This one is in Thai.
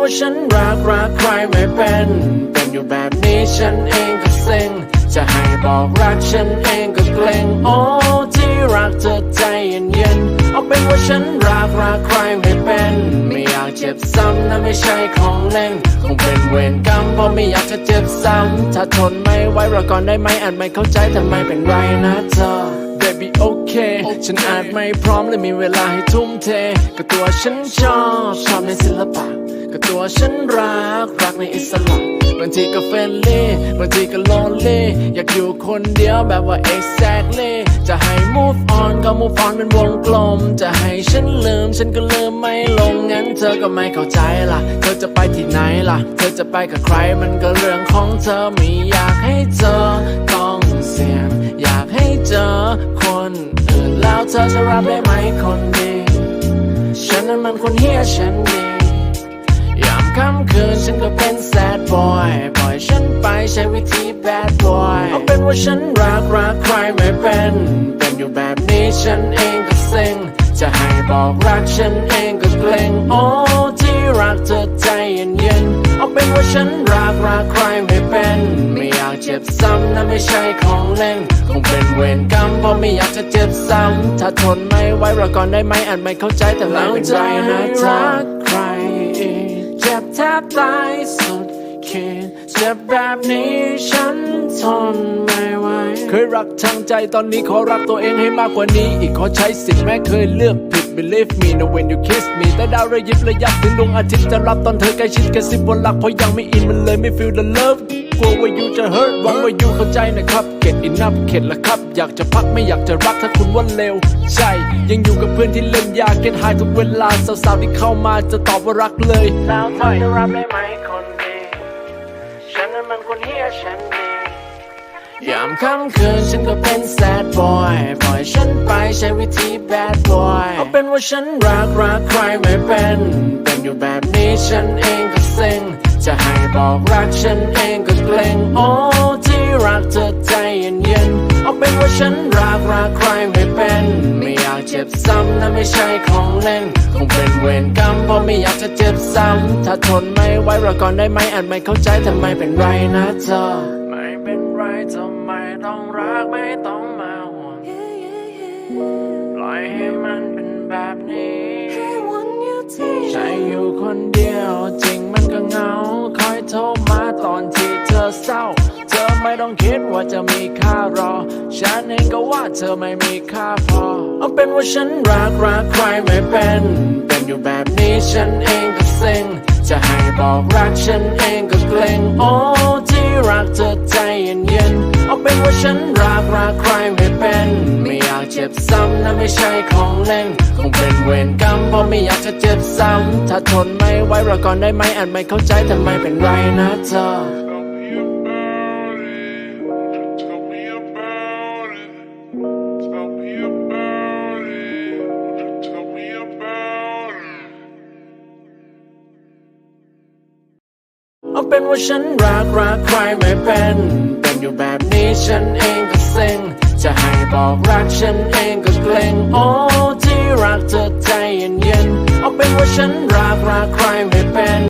ว่าฉันรักรักใครไม่เป็น เป็นอยู่แบบนี้ฉันเองก็เซ็ง จะให้บอกรักฉันเองก็เกรงโอ้ที่รักเธอใจเย็นเย็นๆเอาเป็นว่าฉันรักรักใครไม่เป็น ไม่อยากเจ็บซ้ำนะไม่ใช่ของเล่น คงเป็นเวรกรรมเพราะไม่อยากจะเจ็บซ้ำ ถ้าทนไม่ไหวรอก่อนได้ไหมอาจไม่เข้าใจแต่ไม่เป็นไรนะเธอ baby โอเคฉันอาจไม่พร้อมและมีเวลาให้ทุ่มเท ก็ตัวฉันชอบ ชอบในศิลปะ ก็ตัวฉันรัก รักในอิสระบางทีก็เฟรนลี่บางทีก็โลนลี่อยากอยู่คนเดียวแบบว่า exactly จะให้ move on ก็ move on เป็นวงกลม จะให้ฉันลืม ฉันก็ลืมไม่ลง งั้นเธอก็ไม่เข้าใจล่ะ เธอจะไปที่ไหนล่ะ เธอจะไปกับใครมันก็เรื่องของเธอไม่อยากให้เธอต้องเสี่ยง อยากให้เจอคนอื่นแล้วเธอจะรับได้ไหมคนดีฉันนั้นมันคนเฮียฉันดี ค่ำคืนฉันก็เป็น sad boy ปล่อยฉันไปใช้วิธี bad boy เอาเป็นว่าฉันรักรักใครไม่เป็น เป็นอยู่แบบนี้ฉันเองก็เซ็งจะให้บอกรักฉันเองก็เกรงโอ้ที่รักเธอใจเย็นเย็นเอาเป็นว่าฉันรักรักใครไม่เป็น ไม่อยากเจ็บซ้ำนะไม่ใช่ของเล่น คงเป็นเวรกรรมเพราะไม่อยากจะเจ็บซ้ำถ้าทนไม่ไหวรอก่อนได้ไหมอาจไม่เข้าใจแต่ไม่เป็นไรนะเธอใคร บแทบตายสุดขีดเจ็บแบบนี้ฉันทนไม่ไหวเคยรักทางใจตอนนี้ขอรักตัวเองให้มากกว่านี้ อีกขอใช้สิทธิ์แม้เคยเลือกผิด believe me no when you kiss me แต่ดาวระยิบระยับถึงดวงอาทิตย์จะรับตอนเธอใกล้ชิดกระซิบบนหลักเพราะยังไม่อินมันเลยไม่ feel the love กลัวว่า you จะ hurt หวังว่า you เข้าใจนะครับ get enough เข็ดละครับ อยากจะพักไม่อยากจะรักถ้าคุณว่าเร็วใช่ ยังอยู่กับเพื่อนที่เล่นยา get high ทุกเวลาสาวๆที่เข้ามาจะตอบว่ารักเลยแล้วเธอจะรับได้ไหมคนดีฉันนั้นมันคนเฮียฉันดี ยามค่ำคืนฉันก็เป็น sad boy ปล่อยฉันไปใช้วิธี bad boy เอาเป็นว่าฉันรักรักใครไม่เป็น เป็นอยู่แบบนี้ฉันเองก็เซ็ง จะให้บอกรักฉันเองก็เกรงโอ้ที่รักเธอใจเย็นเย็นๆเอาเป็นว่าฉันรักรักใครไม่เป็น ไม่อยากเจ็บซ้ำนะไม่ใช่ของเล่น คงเป็นเวรกรรมเพราะไม่อยากจะเจ็บซ้ำถ้าทนไม่ไหวรอก่อนได้ไหมอาจไม่เข้าใจแต่ไมเป็นไรนะเธอ ทำไมต้องรักไม่ต้องมาห่วงปล่อยให้มันเป็นแบบนี้ใจอยู่คนเดียวจริงมันก็เหงา คอยโทรมาตอนที่เธอเศร้า เธอไม่ต้องคิดว่าจะมีค่ารอ ฉันเองก็ว่าเธอไม่มีค่าพอ เอาเป็นว่าฉันรักรักใครไม่เป็น เป็นอยู่แบบนี้ฉันเองก็เซ็งจะให้บอกรักฉันเองก็เกรงโอ้ที่ รักเธอใจเย็นเย็นๆเอาเป็นว่าฉันรักรักใครไม่เป็น ไม่อยากเจ็บซ้ำนะไม่ใช่ของเล่น คงเป็นเวรกรรมเพราะไม่อยากจะเจ็บซ้ำถ้าทนไม่ไหวรอก่อนได้ไหมอาจไม่เข้าใจแต่ไมเป็นไรนะเธอ Tell me about it. Tell me about เป็นว่าฉันรักรักใครไม่เป็น เป็นอยู่แบบนี้ฉันเองก็เซ็ง จะให้บอกรักฉันเองก็เกรงโอ้ที่รักเธอใจเย็นเย็นๆเอาเป็นว่าฉันรักรักใครไม่เป็น